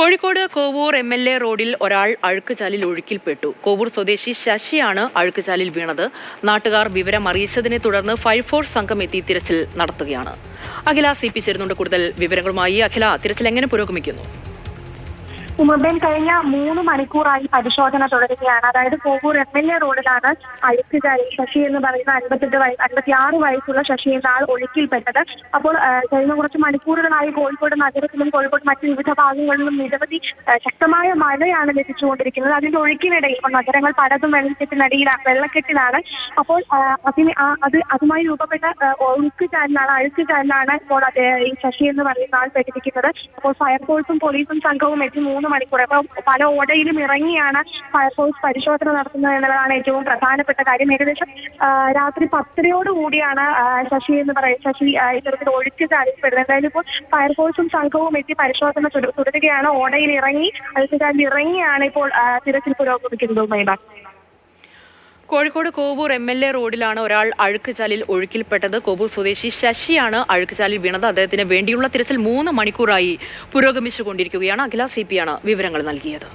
Kozhikode Kovoor M L A റോഡിൽ ഒരാൾ അഴുക്കുചാലിൽ ഒഴുക്കിൽപ്പെട്ടു. കോവൂർ സ്വദേശി ശശിയാണ് അഴുക്കുചാലിൽ വീണത്. നാട്ടുകാർ വിവരം അറിയിച്ചതിനെ തുടർന്ന് ഫയർഫോഴ്സ് സംഘം എത്തി തിരച്ചിൽ നടത്തുകയാണ്. അഖില സി പി ചേരുന്നുണ്ട്. കൂടുതൽ വിവരങ്ങളുമായി അഖില തിരച്ചിൽ എങ്ങനെ പുരോഗമിക്കുന്നു? ഉമബേൻ കഴിഞ്ഞ മൂന്ന് മണിക്കൂറായി പരിശോധന തുടരുകയാണ്. അതായത് കോവൂർ എം എൽ എ റോഡിലാണ് അഴുക്ക് ചാരി ശശി എന്ന് പറയുന്ന അൻപത്തെട്ട് വയസ്സ് അൻപത്തിയാറ് വയസ്സുള്ള ശശി എന്ന ആൾ ഒഴുക്കിൽപ്പെട്ടത്. അപ്പോൾ കഴിഞ്ഞ കുറച്ച് മണിക്കൂറുകളായി കോഴിക്കോട് നഗരത്തിലും കോഴിക്കോട് മറ്റ് വിവിധ ഭാഗങ്ങളിലും നിരവധി ശക്തമായ മഴയാണ് ലഭിച്ചുകൊണ്ടിരിക്കുന്നത്. അതിന്റെ ഒഴുക്കിനിടയിൽ ഇപ്പോൾ നഗരങ്ങൾ പലതും വെള്ളക്കെട്ടിനടിയിലാണ് വെള്ളക്കെട്ടിലാണ്. അപ്പോൾ അതിന് അത് അതുമായി രൂപപ്പെട്ട ഒഴുക്ക് ചാനലാണ് അഴുക്ക് ചാനലാണ് ഇപ്പോൾ ഈ ശശി എന്ന് പറയുന്ന ആൾ പെട്ടിരിക്കുന്നത്. അപ്പോൾ ഫയർഫോഴ്സും പോലീസും സംഘവും എത്തി മൂന്ന് മണിക്കൂർ. പല ഓടയിലും ഇറങ്ങിയാണ് ഫയർഫോഴ്സ് പരിശോധന നടത്തുന്നത് എന്നുള്ളതാണ് ഏറ്റവും പ്രധാനപ്പെട്ട കാര്യം. ഏകദേശം രാത്രി പത്തരയോട് കൂടിയാണ് ശശി എന്ന് പറയുന്നത് ശശി ഇത്തരത്തിൽ ഒഴിച്ചു ചാലിപ്പെടുന്നത് എന്തായാലും ഇപ്പോൾ ഫയർഫോഴ്സും സംഘവും എത്തി പരിശോധന തുട- തുടരുകയാണ്. ഓടയിൽ ഇറങ്ങി അതിൽ ഇറങ്ങിയാണ് ഇപ്പോൾ തിരച്ചിൽ പുരോഗമിക്കുന്നത് Umaiba. Kozhikode Kovoor M L A റോഡിലാണ് ഒരാൾ അഴുക്കുചാലിൽ ഒഴുക്കിൽപ്പെട്ടത്. കോവൂർ സ്വദേശി ശശിയാണ് അഴുക്കുചാലിൽ വീണത്. അദ്ദേഹത്തിന് വേണ്ടിയുള്ള തിരച്ചിൽ മൂന്ന് മണിക്കൂറായി പുരോഗമിച്ചുകൊണ്ടിരിക്കുകയാണ്. അഖില സി ആണ് വിവരങ്ങൾ നൽകിയത്.